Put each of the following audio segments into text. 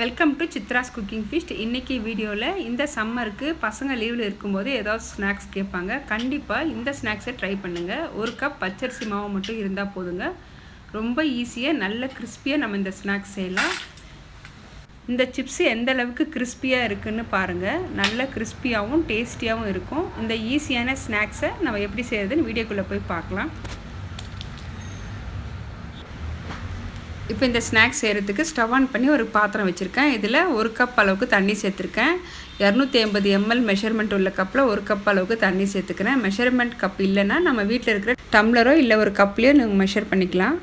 Welcome to Chitra's cooking feast இன்றைக்கி வீடியோவில் இந்த சம்மருக்கு பசங்க லீவில் இருக்கும்போது ஏதாவது ஸ்நாக்ஸ் கேட்பாங்க. கண்டிப்பாக இந்த ஸ்நாக்ஸை ட்ரை பண்ணுங்கள் ஒரு கப் பச்சரிசி மாவு மட்டும் இருந்தால் போதுங்க. ரொம்ப ஈஸியாக நல்ல கிறிஸ்பியாக நம்ம இந்த ஸ்நாக்ஸ் செய்யலாம். இந்த சிப்ஸ் எந்த அளவுக்கு கிறிஸ்பியாக இருக்குன்னு பாருங்கள் நல்ல கிறிஸ்பியாகவும் டேஸ்டியாகவும் இருக்கும். இந்த ஈஸியான ஸ்நாக்ஸை நம்ம எப்படி செய்கிறதுன்னு வீடியோக்குள்ளே போய் பார்க்கலாம். இப்போ இந்த ஸ்நாக்ஸ் செய்கிறதுக்கு ஸ்டவ் ஆன் பண்ணி ஒரு பாத்திரம் வச்சுருக்கேன். இதில் ஒரு கப் அளவுக்கு தண்ணி சேர்த்துருக்கேன். இரநூத்தி ஐம்பது எம்எல் மெஷர்மெண்ட் உள்ள கப்பில் ஒரு கப் அளவுக்கு தண்ணி சேர்த்துக்கிறேன். மெஷர்மெண்ட் கப் இல்லைன்னா நம்ம வீட்டில் இருக்கிற டம்ளரோ இல்லை ஒரு கப்லேயோ நீங்கள் மெஷர் பண்ணிக்கலாம்.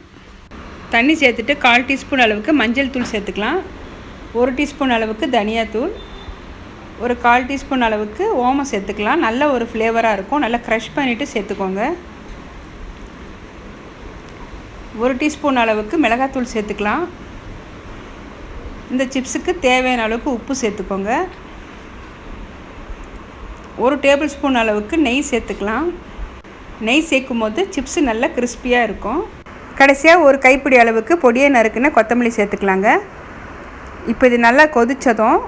தண்ணி சேர்த்துட்டு கால் டீஸ்பூன் அளவுக்கு மஞ்சள் தூள் சேர்த்துக்கலாம். ஒரு டீஸ்பூன் அளவுக்கு தனியாத்தூள் ஒரு கால் டீஸ்பூன் அளவுக்கு ஓமம் சேர்த்துக்கலாம். நல்ல ஒரு ஃப்ளேவராக இருக்கும். நல்லா க்ரஷ் பண்ணிவிட்டு சேர்த்துக்கோங்க. ஒரு டீஸ்பூன் அளவுக்கு மிளகாத்தூள் சேர்த்துக்கலாம். இந்த சிப்ஸுக்கு தேவையான அளவுக்கு உப்பு சேர்த்துக்கோங்க. ஒரு டேபிள் ஸ்பூன் அளவுக்கு நெய் சேர்த்துக்கலாம். நெய் சேர்க்கும் போது சிப்ஸு நல்லா கிறிஸ்பியாக இருக்கும். கடைசியாக ஒரு கைப்பிடி அளவுக்கு பொடியை நறுக்குன்னு கொத்தமல்லி சேர்த்துக்கலாங்க. இப்போ இது நல்லா கொதித்ததும்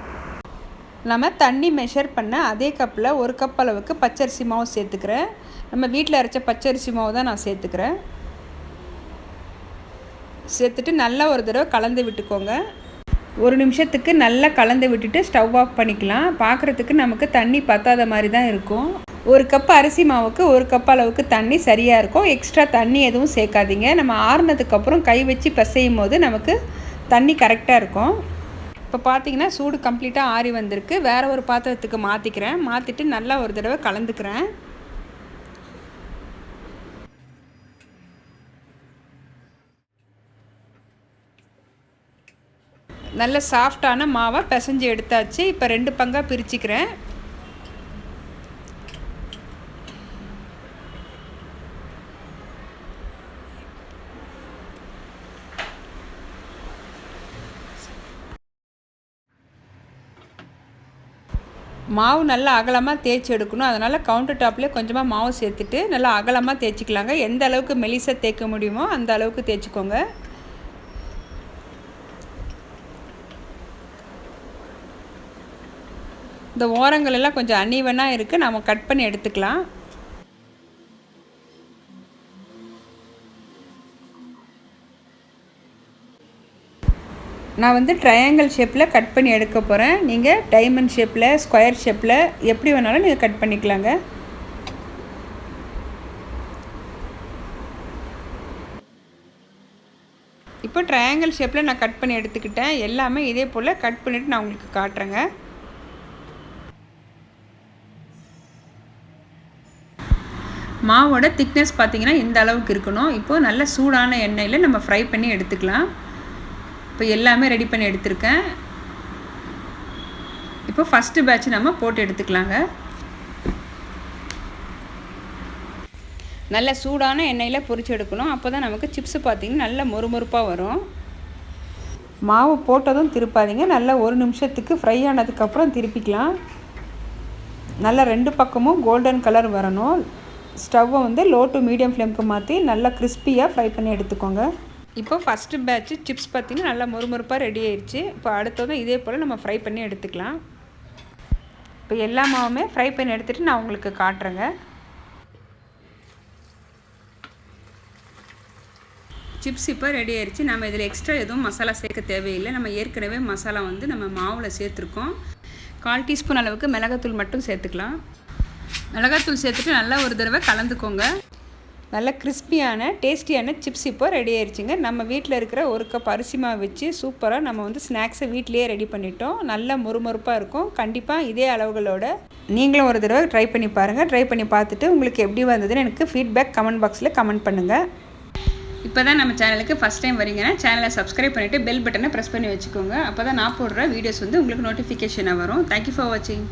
நம்ம தண்ணி மெஷர் பண்ண அதே கப்பில் ஒரு கப் அளவுக்கு பச்சரிசி மாவு சேர்த்துக்கிறேன். நம்ம வீட்டில் அரைச்ச பச்சரிசி மாவு தான் நான் சேர்த்துக்கிறேன். சேர்த்துட்டு நல்லா ஒரு தடவை கலந்து விட்டுக்கோங்க. ஒரு நிமிஷத்துக்கு நல்லா கலந்து விட்டுட்டு ஸ்டவ் ஆஃப் பண்ணிக்கலாம். பார்க்குறதுக்கு நமக்கு தண்ணி பத்தாத மாதிரி தான் இருக்கும். ஒரு கப் அரிசி மாவுக்கு ஒரு கப் அளவுக்கு தண்ணி சரியாக இருக்கும். எக்ஸ்ட்ரா தண்ணி எதுவும் சேர்க்காதீங்க. நம்ம ஆறுனதுக்கப்புறம் கை வச்சு பசையும் போது நமக்கு தண்ணி கரெக்டாக இருக்கும். இப்போ பார்த்தீங்கன்னா சூடு கம்ப்ளீட்டாக ஆறி வந்திருக்கு. வேறு ஒரு பாத்திரத்துக்கு மாற்றிக்கிறேன் மாற்றிட்டு நல்லா ஒரு தடவை கலந்துக்கிறேன். நல்ல சாஃப்டான மாவை பிசைஞ்சு எடுத்தாச்சு. இப்போ ரெண்டு பங்காக பிரிச்சுக்கிறேன். மாவு நல்லா அகலமாக தேய்ச்சி எடுக்கணும். அதனால் கவுண்டர் டாப்லேயே கொஞ்சமாக மாவு சேர்த்துட்டு நல்லா அகலமாக தேய்ச்சிக்கலாங்க. எந்த அளவுக்கு மெலிசாக தேய்க்க முடியுமோ அந்த அளவுக்கு தேய்ச்சிக்கோங்க. இந்த ஓரங்கள் எல்லாம் கொஞ்சம் அன்ஈவனாக இருக்குது நம்ம கட் பண்ணி எடுத்துக்கலாம். நான் வந்து ட்ரையாங்கிள் ஷேப்பில் கட் பண்ணி எடுக்க போகிறேன் நீங்கள் டைமண்ட் ஷேப்பில் ஸ்கொயர் ஷேப்பில் எப்படி வேணாலும் நீங்கள் கட் பண்ணிக்கலாங்க. இப்போ ட்ரையாங்கிள் ஷேப்பில் நான் கட் பண்ணி எடுத்துக்கிட்டேன். எல்லாமே இதே போல் கட் பண்ணிவிட்டு நான் உங்களுக்கு காட்டுறேங்க. மாவோட திக்னஸ் பார்த்திங்கன்னா இந்த அளவுக்கு இருக்கணும்? இப்போது நல்ல சூடான எண்ணெயில் நம்ம ஃப்ரை பண்ணி எடுத்துக்கலாம். இப்போ எல்லாமே ரெடி பண்ணி எடுத்திருக்கேன். இப்போ ஃபஸ்ட்டு பேட்ச் நம்ம போட்டு எடுத்துக்கலாங்க. நல்ல சூடான எண்ணெயில் பொரிச்சு எடுக்கணும். அப்போ தான் நமக்கு சிப்ஸு பார்த்திங்கன்னா நல்ல மொறுமொறுப்பாக வரும். மாவு போட்டதும் திருப்பாதீங்க. நல்லா ஒரு நிமிஷத்துக்கு ஃப்ரை ஆனதுக்கப்புறம் திருப்பிக்கலாம். நல்லா ரெண்டு பக்கமும் கோல்டன் கலர் வரணும். ஸ்டவ்வை வந்து லோ டு மீடியம் ஃப்ளேமுக்கு மாற்றி நல்லா கிறிஸ்பியாக ஃப்ரை பண்ணி எடுத்துக்கோங்க. இப்போ ஃபஸ்ட்டு பேட்ச்சு சிப்ஸ் பார்த்திங்கன்னா நல்லா மொறுமொறுப்பாக ரெடி ஆயிடுச்சு. இப்போ அடுத்தது இதே போல் நம்ம ஃப்ரை பண்ணி எடுத்துக்கலாம். இப்போ எல்லா மாவுமே ஃப்ரை பண்ணி எடுத்துகிட்டு நான் உங்களுக்கு காட்டுறேங்க. சிப்ஸ் இப்போ ரெடி ஆயிடுச்சு. நம்ம இதில் எக்ஸ்ட்ரா எதுவும் மசாலா சேர்க்க தேவையில்லை. நம்ம ஏற்கனவே மசாலா வந்து நம்ம மாவில் சேர்த்துருக்கோம். கால் டீஸ்பூன் அளவுக்கு மிளகாத்தூள் மட்டும் சேர்த்துக்கலாம். மிளகாத்தூள் சேர்த்துட்டு நல்லா ஒரு தடவை கலந்துக்கோங்க. நல்ல கிறிஸ்பியான டேஸ்டியான சிப்ஸ் இப்போ ரெடி ஆயிடுச்சுங்க நம்ம வீட்டில் இருக்கிற ஒரு கப் அரிசிமா வச்சு சூப்பராக நம்ம வந்து ஸ்நாக்ஸை வீட்லேயே ரெடி பண்ணிட்டோம். நல்ல மொறுமொறுப்பாக இருக்கும். கண்டிப்பாக இதே அளவுகளோட நீங்களும் ஒரு தடவை ட்ரை பண்ணி பாருங்கள் ட்ரை பண்ணி பார்த்துட்டு உங்களுக்கு எப்படி வந்ததுன்னு எனக்கு ஃபீட்பேக் கமெண்ட் பாக்ஸில் கமெண்ட் பண்ணுங்கள் இப்போ தான் நம்ம சேனலுக்கு ஃபஸ்ட் டைம் வரீங்கன்னா சேனலை சப்ஸ்கிரைப் பண்ணிவிட்டு பெல் பட்டனை ப்ரெஸ் பண்ணி வச்சுக்கோங்க. அப்போ தான் நான் போடுற வீடியோஸ் வந்து உங்களுக்கு நோட்டிஃபிகேஷனாக வரும். தேங்க்யூ ஃபார் வாட்சிங்